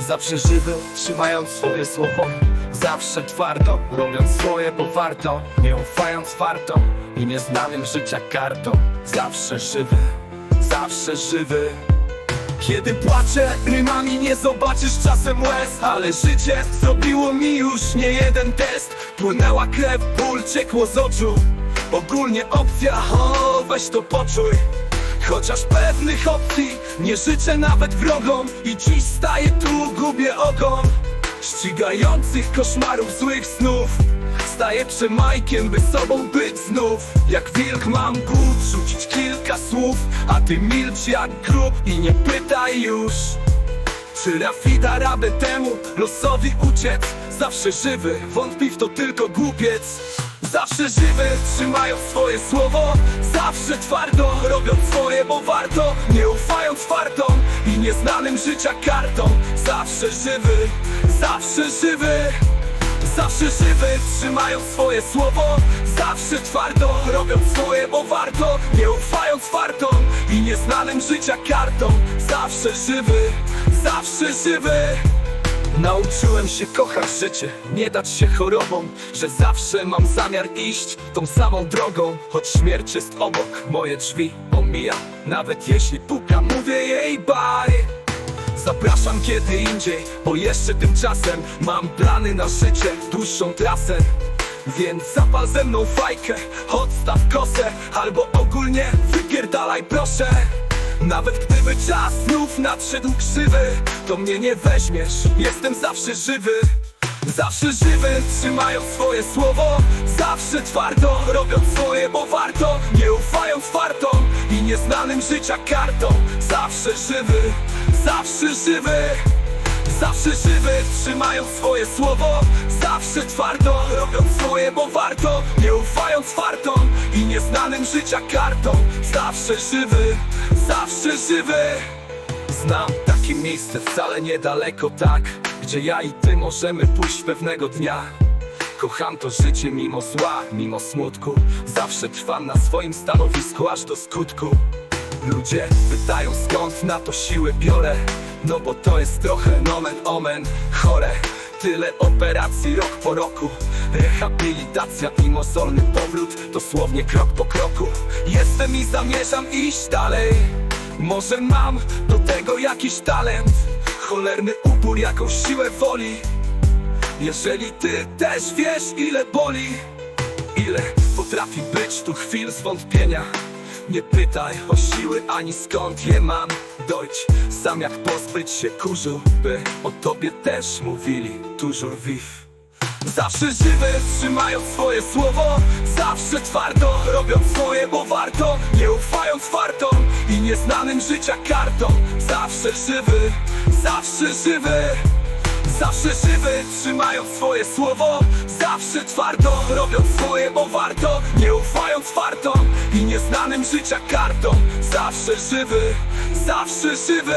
Zawsze żywy, trzymając swoje słowo. Zawsze twardo, robiąc swoje, bo warto Nie ufając fartom i nieznanym życia kartą Zawsze żywy, zawsze żywy. Kiedy płaczę, rymami nie zobaczysz czasem łez Ale życie zrobiło mi już nie jeden test. Płynęła krew, ból ciekło z oczu. Ogólnie opcja, weź to poczuj Chociaż pewnych opcji nie życzę nawet wrogom I dziś staję tu, gubię ogon. Ścigających koszmarów, złych snów. Staję przemajkiem, by sobą być znów. Jak wilk mam głód, rzucić kilka słów A ty milcz jak grób i nie pytaj już. Czy Rafida radę temu losowi uciec? Zawsze żywy, wątpi w to tylko głupiec Zawsze żywy, trzymając swoje słowo Zawsze twardo, robiąc swoje, bo warto. Nie ufając fartom i nieznanym życia kartom. Zawsze żywy, zawsze żywy Zawsze żywy, trzymając swoje słowo Zawsze twardo, robiąc swoje, bo warto. Nie ufając fartom i nieznanym życia kartom. Zawsze żywy, zawsze żywy Nauczyłem się kochać życie, nie dać się chorobom Że zawsze mam zamiar iść tą samą drogą. Choć śmierć jest obok, moje drzwi omija Nawet jeśli puka, mówię jej bye. Zapraszam kiedy indziej, bo jeszcze tymczasem Mam plany na życie, dłuższą trasę. Więc zapal ze mną fajkę, odstaw kosę Albo ogólnie wypierdalaj proszę Nawet gdyby czas znów nadszedł krzywy To mnie nie weźmiesz, jestem zawsze żywy. Zawsze żywy, trzymając swoje słowo. Zawsze twardo, robiąc swoje, bo warto. Nie ufając fartom i nieznanym życia kartą. Zawsze żywy, zawsze żywy Zawsze żywy, trzymając swoje słowo Zawsze twardo, robiąc swoje, bo warto Nie ufając fartom i nieznanym życia kartą Zawsze żywy, zawsze żywy. Znam takie miejsce wcale niedaleko tak Gdzie ja i ty możemy pójść pewnego dnia. Kocham to życie mimo zła, mimo smutku. Zawsze trwam na swoim stanowisku aż do skutku Ludzie pytają skąd na to siły biorę? No bo to jest trochę nomen omen chore. Tyle operacji rok po roku. Rehabilitacja i mozolny powrót Dosłownie krok po kroku. Jestem i zamierzam iść dalej. Może mam do tego jakiś talent? Cholerny upór, jakąś siłę woli. Jeżeli ty też wiesz ile boli Ile potrafi być tu chwil zwątpienia Nie pytaj o siły ani skąd je mam. Dojdź sam jak pozbyć się kurzu By o tobie też mówili toujours vif Zawsze żywy, trzymając swoje słowo Zawsze twardo, robiąc swoje, bo warto. Nie ufając fartom i nieznanym życia kartom. Zawsze żywy, zawsze żywy Zawsze żywy, trzymając swoje słowo Zawsze twardo, robiąc swoje, bo warto. Nie ufając fartom i nieznanym życia kartom. Zawsze żywy, zawsze żywy